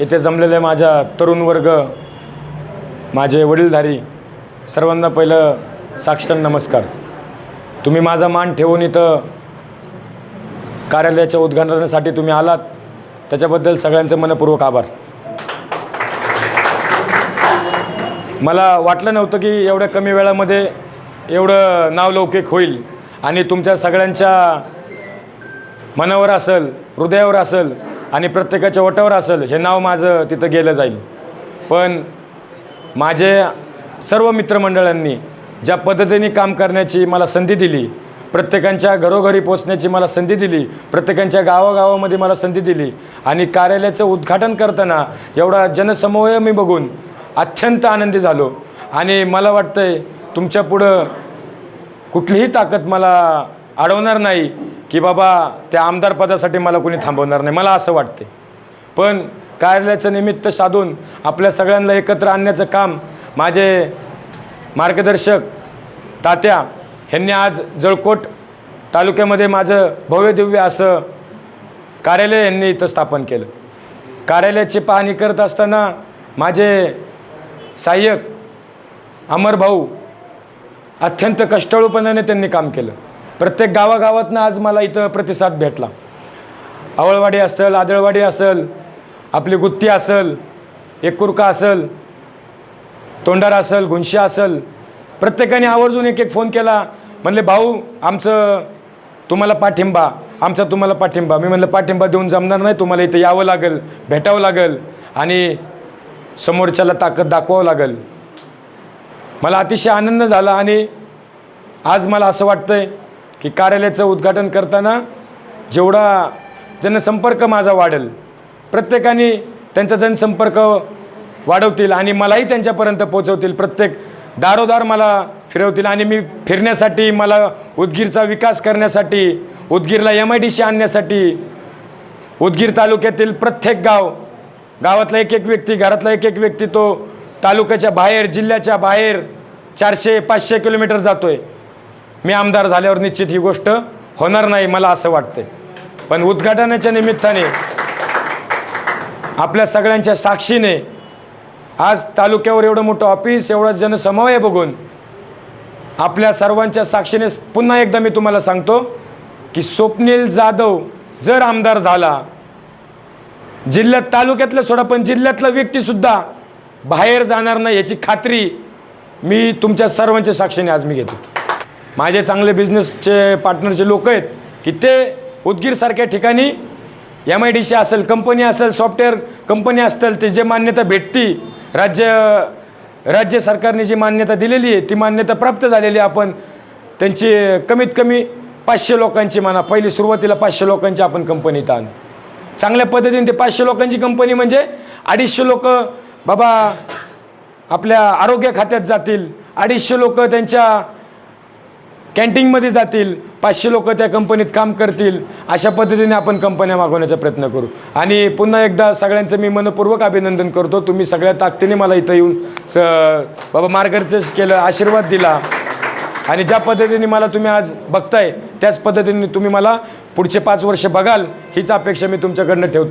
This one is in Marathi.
येथे जमलेले माझ्या तरुण वर्ग माझे वडीलधारी सर्वांना पहिलं साक्षर नमस्कार. तुम्ही माझा मान ठेवून इथं कार्यालयाच्या उद्घाटनासाठी तुम्ही आलात. त्याच्याबद्दल सगळ्यांचे मनपूर्वक आभार. मला वाटलं नव्हतं की एवढ्या कमी वेळामध्ये एवढं नावलौकिक होईल आणि तुमच्या सगळ्यांच्या मनावर असेल हृदयावर असेल आणि प्रत्येकाच्या ओटावर असेल हे नाव माझं तिथं गेलं जाईल. पण माझे सर्व मित्रमंडळांनी ज्या पद्धतीने काम करण्याची मला संधी दिली प्रत्येकांच्या घरोघरी पोचण्याची मला संधी दिली प्रत्येकांच्या गावागावामध्ये मला संधी दिली आणि कार्यालयाचं उद्घाटन करताना एवढा जनसमूह मी बघून अत्यंत आनंदी झालो. आणि मला वाटतंय तुमच्या पुढं कुठलीही ताकद मला अडवणार नाही. की बाबा त्या आमदार पदासाठी मला कोणी थांबवणार नाही. मला असं वाटते पण कार्यालयाचं निमित्त साधून आपल्या सगळ्यांना एकत्र आणण्याचं काम माझे मार्गदर्शक तात्या ह्यांनी आज जळकोट तालुक्यामध्ये माझं भव्यदिव्य असं कार्यालय यांनी इथं स्थापन केलं. कार्यालयाची पाहणी करत असताना माझे सहाय्यक अमर भाऊ अत्यंत कष्टाळूपणाने त्यांनी काम केलं. प्रत्येक गावागावातनं आज मला इथं प्रतिसाद भेटला. आवळवाडी असेल आदळवाडी असेल आपली गुत्ती असेल एकुरका असेल तोंडारा असेल गुंशी असेल प्रत्येकाने आवर्जून एक एक फोन केला. म्हणले भाऊ आमचं तुम्हाला पाठिंबा आमचा तुम्हाला पाठिंबा. मी म्हणलं पाठिंबा देऊन जमणार नाही तुम्हाला इथं यावं लागेल भेटावं लागेल आणि समोरच्याला ताकद दाखवावं लागेल. मला अतिशय आनंद झाला आणि आज मला असं वाटतंय की कार्यालयाचं उद्घाटन करताना जेवढा जनसंपर्क माझा वाढेल प्रत्येकाने त्यांचा जनसंपर्क वाढवतील आणि मलाही त्यांच्यापर्यंत पोचवतील प्रत्येक दारोदार मला फिरवतील आणि मी फिरण्यासाठी मला उदगीरचा विकास करण्यासाठी उदगीरला एम आय डी सी आणण्यासाठी उदगीर तालुक्यातील प्रत्येक गाव गावातला एक एक व्यक्ती घरातला एक एक व्यक्ती तो तालुक्याच्या बाहेर जिल्ह्याच्या बाहेर चारशे पाचशे किलोमीटर जातो आहे मी आमदार झाल्यावर निश्चित ही गोष्ट होणार नाही मला असं वाटते पण उद्घाटनाच्या निमित्ताने आपल्या सगळ्यांच्या साक्षीने आज तालुक्यावर एवढं मोठं ऑफिस एवढा जनसमूह बघून आपल्या सर्वांच्या साक्षीने पुन्हा एकदा मी तुम्हाला सांगतो की स्वप्नील जाधव जर आमदार झाला जिल्ह्यात तालुक्यातलं सोडा पण जिल्ह्यातला व्यक्तीसुद्धा बाहेर जाणार नाही याची खात्री मी तुमच्या सर्वांच्या साक्षीने आज मी घेतो. माझे चांगले बिझनेसचे पार्टनरचे लोक आहेत की ते उदगीरसारख्या ठिकाणी एम आय डी सी असेल कंपनी असेल सॉफ्टवेअर कंपनी असतील ते जे मान्यता भेटती राज्य राज्य सरकारने जी मान्यता दिलेली आहे ती मान्यता प्राप्त झालेली आहे. आपण त्यांची कमीत कमी पाचशे लोकांची म्हणा पहिली सुरुवातीला पाचशे लोकांची आपण कंपनीत आण चांगल्या पद्धतीने ते पाचशे लोकांची कंपनी म्हणजे अडीचशे लोक बाबा आपल्या आरोग्य खात्यात जातील अडीचशे लोक त्यांच्या कॅन्टीनमध्ये जातील पाचशे लोक त्या कंपनीत काम करतील अशा पद्धतीने आपण कंपन्या मागवण्याचा प्रयत्न करू. आणि पुन्हा एकदा सगळ्यांचं मी मनपूर्वक अभिनंदन करतो. तुम्ही सगळ्या ताकदीने मला इथं येऊन स बाबा मार्गदर्शन केलं आशीर्वाद दिला. आणि ज्या पद्धतीने मला तुम्ही आज बघताय त्याच पद्धतीने तुम्ही मला पुढचे पाच वर्ष बघाल हीच अपेक्षा मी तुमच्याकडनं ठेवतो.